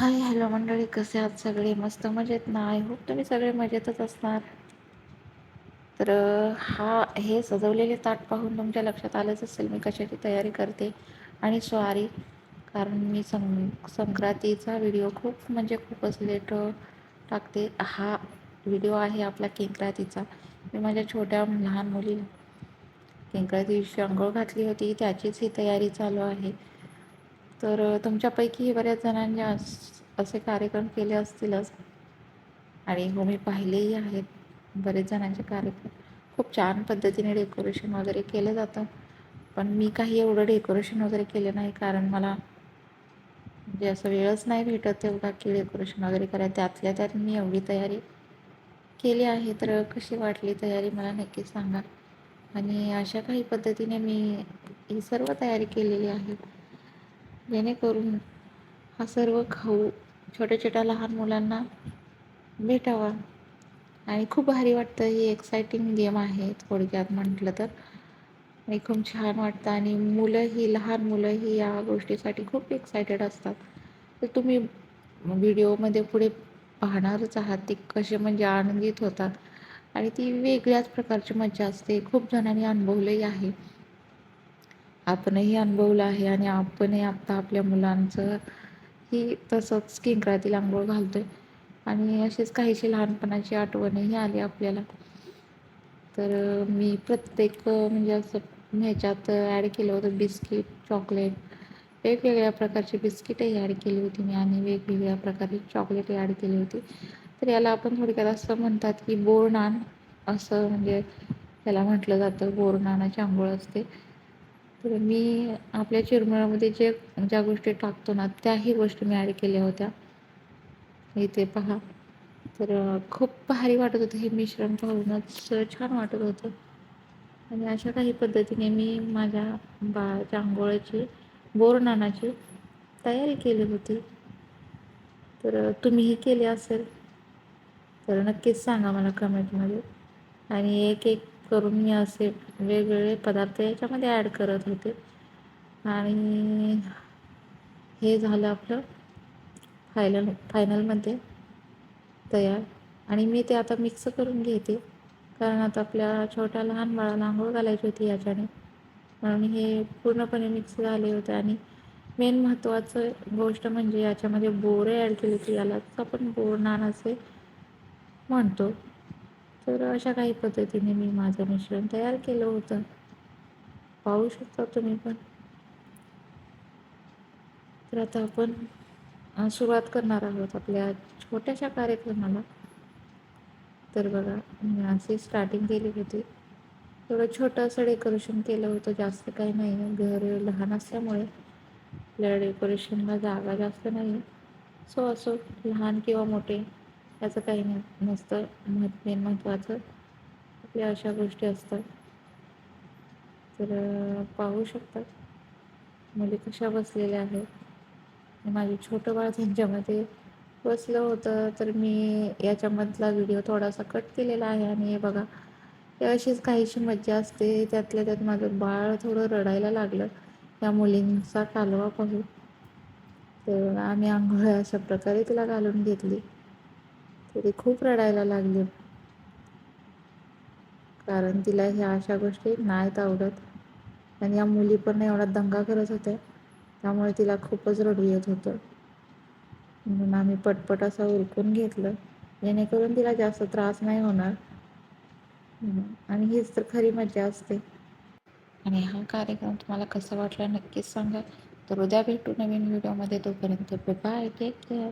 Hi hello मंडळी कसे आहात सगळे? मस्त मजेत ना? आय होप तुम्ही सगळे मजेतच असणार. तर हा हे सजवलेले ताट पाहून तुमच्या लक्षात आलंच असेल मी कशाची तयारी करते. आणि स्वारी कारण मी सं संक्रांतीचा व्हिडिओ खूप म्हणजे खूपच लेट टाकते. हा व्हिडिओ आहे आपला किंक्रातीचा. मी माझ्या छोट्या लहान मुली किंक्राती आंघोळ अंघोळ घातली होती. त्याचीच ही तयारी चालू आहे. तर तुमच्यापैकी बऱ्याच जणांनी असे कार्यक्रम केले असतीलच. आणि हो मी पाहिलेही आहेत. बरेच जणांचे कार्यक्रम. खूप छान पद्धतीने डेकोरेशन वगैरे केलं जातं. पण मी काही एवढं डेकोरेशन वगैरे केलं नाही कारण मला म्हणजे असं वेळच नाही भेटत तेवढा की डेकोरेशन वगैरे कराय त्यातल्या त्यात मी एवढी तयारी केली आहे तर कशी वाटली तयारी मला नक्की सांगा. आणि अशा काही पद्धतीने मी ही सर्व तयारी केलेली आहे. जेणेकरून हा सर्व खाऊ छोट्या छोट्या लहान मुलांना भेटावा. आणि खूप भारी वाटतं ही एक्सायटिंग गेम आहे थोडक्यात म्हटलं तर. आणि खूप छान वाटतं. आणि मुलंही लहान मुलंही या गोष्टीसाठी खूप एक्सायटेड असतात. तर तुम्ही व्हिडिओमध्ये पुढे पाहणारच आहात ते कसे म्हणजे आनंदित होतात. आणि ती वेगळ्याच प्रकारची मजा असते. खूप जणांनी अनुभवलंही आहे. आपणही अनुभवलं आहे आणि आपणही आत्ता आपल्या मुलांचं ही तसंच किंकरातील आंघोळ घालतो आहे आणि असेच काहीशी लहानपणाची आठवणही आली आपल्याला. तर मी प्रत्येक म्हणजे असं ह्याच्यात ॲड केलं होतं बिस्किट चॉकलेट. वेगवेगळ्या प्रकारची बिस्किटही ॲड केली होती मी आणि वेगवेगळ्या प्रकारची चॉकलेटही ॲड केली होती. तर याला आपण थोडक्यात असं म्हणतात की बोरनान असं म्हणजे त्याला म्हटलं जातं बोरनानाची आंघोळ असते. तर मी आपल्या चिरमुळामध्ये जे ज्या गोष्टी टाकतो ना त्याही गोष्टी मी ॲड केल्या होत्या. इथे पहा. तर खूप भारी वाटत होतं हे मिश्रण पाहूनच. छान वाटत होतं. आणि अशा काही पद्धतीने मी माझ्या बा आंघोळीची बोरनानाची तयारी केली होती. तर तुम्हीही केली असेल. तर नक्कीच सांगा मला कमेंटमध्ये आणि एक एक करून मी असे वेगवेगळे पदार्थ याच्यामध्ये ॲड करत होते. आणि हे झालं आपलं फायनल फायनलमध्ये तयार. आणि मी ते आता मिक्स करून घेते. कारण आता आपल्या छोट्या लहान बाळाला आंघोळ घालायची होती याच्याने. म्हणून हे पूर्णपणे मिक्स झाले होते. आणि मेन महत्त्वाचं गोष्ट म्हणजे याच्यामध्ये बोरे ॲड केली होती. यालाच आपण बोर नान असे म्हणतो. तर अशा काही पद्धतीने मी माझं मिश्रण तयार केलं होतं. पाहू शकता तुम्ही पण. तर आता आपण सुरुवात करणार आहोत आपल्या छोट्याशा कार्यक्रमाला. तर बघा मी अशी स्टार्टिंग केली होती. थोडं छोटं असं डेकोरेशन केलं होतं जास्त काही नाही घर लहान असल्यामुळे आपल्या डेकोरेशनला जागा जास्त नाही सो असो लहान किंवा मोठे. याचं काही नसतं महत् मेन महत्त्वाचं. आपल्या अशा गोष्टी असतात. तर पाहू शकतात मुली कशा बसलेल्या आहेत. माझे छोटं बाळ त्यांच्यामध्ये बसलं होतं तर मी याच्यामधला व्हिडिओ थोडासा कट केलेला आहे. आणि हे बघा हे अशीच काहीशी मज्जा असते. त्यातल्या त्यात माझं बाळ थोडं रडायला लागलं. त्या मुलींचा कालवा पाहू. तर आम्ही आंघोळ अशा प्रकारे तिला घालून घेतली. तरी खूप रडायला लागली. कारण तिला ह्या अशा गोष्टी नाहीत आवडत. आणि या मुली पण एवढा दंगा करत होत्या. त्यामुळे तिला खूपच रडू येत होतं. म्हणून आम्ही पटपट असं उरकून घेतलं. जेणेकरून तिला जास्त त्रास नाही होणार. आणि हीच तर खरी मजा असते. आणि हा कार्यक्रम तुम्हाला कसा वाटला नक्कीच सांगा. तर उद्या भेटू नवीन व्हिडिओमध्ये. तोपर्यंत बाय टेक केअर